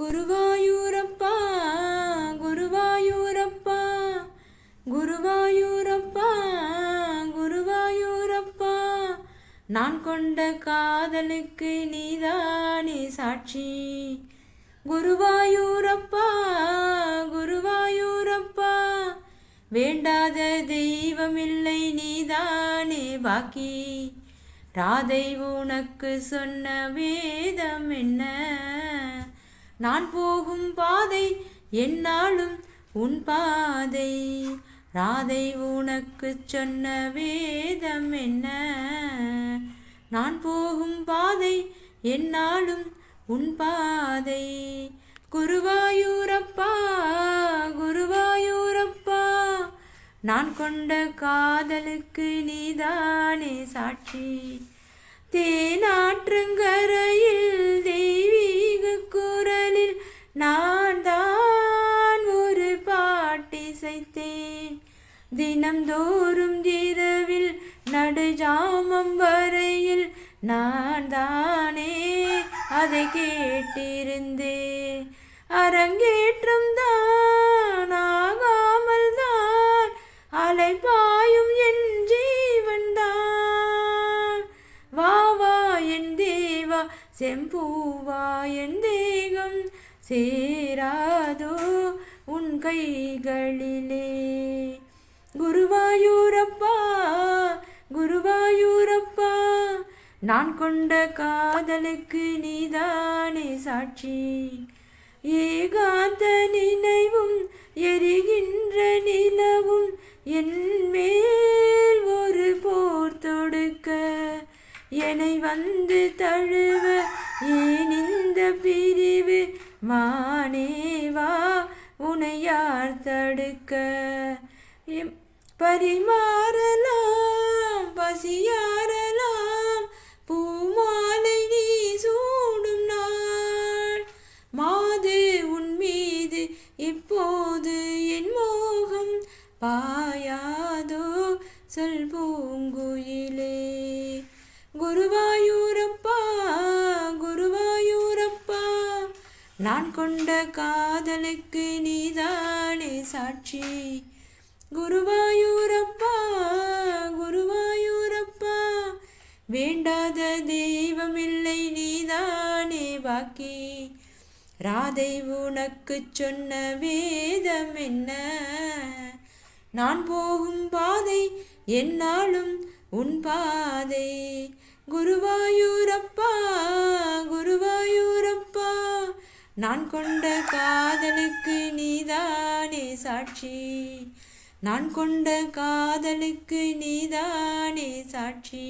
குருவாயூரப்பா குருவாயூரப்பா குருவாயூரப்பா குருவாயூரப்பா. நான் கொண்ட காதலுக்கு நீதானே சாட்சி. குருவாயூரப்பா குருவாயூரப்பா. வேண்டாத தெய்வமில்லை நீதானே பாக்கி. ராதை உனக்கு சொன்ன வேதம் என்ன? நான் போகும் பாதை என்னாலும் உன் பாதை. ராதை உனக்கு சொன்ன வேதம் என்ன? நான் போகும் பாதை என்னாலும் உன் பாதை. குருவாயூரப்பா குருவாயூரப்பா நான் கொண்ட காதலுக்கு நீதானே சாட்சி. தேனாற்றங்கரையில் தே தினம்தோறும் இரவில் நடுஜாமம் வரையில் நான் தானே அதை கேட்டிருந்தேன். அரங்கேற்றம் தான் ஆகாமல் தான் அலைப்பாயும் என் ஜீவன் தான். வாவா என் தேவா செம்பூவா என் தேகம் சேராதோ உன் கைகளிலே. நான் கொண்ட காதலுக்கு நீதானே சாட்சி. ஏகாந்த நினைவும் எரிகின்ற நிலவும் என் மேல் ஒரு போர் தொடுக்க. என்னை வந்து தழுவ ஏன் இந்த பிரிவு? மானேவா உனை யார் தடுக்க? எம் பரிமாறலாம் பசியார பாயாதோ சொல் பூங்குயிலே குருவாயூரப்பா குருவாயூரப்பா நான் கொண்ட காதலுக்கு நீதானே சாட்சி. குருவாயூரப்பா குருவாயூரப்பா வேண்டாத தெய்வமில்லை நீதானே பாக்கி ராதை உனக்கு சொன்ன வேதம் என்ன? நான் போகும் பாதை என்னாலும் உன் பாதை. குருவாயூரப்பா குருவாயூரப்பா நான் கொண்ட காதலுக்கு நீதானே சாட்சி. நான் கொண்ட காதலுக்கு நீதானே சாட்சி.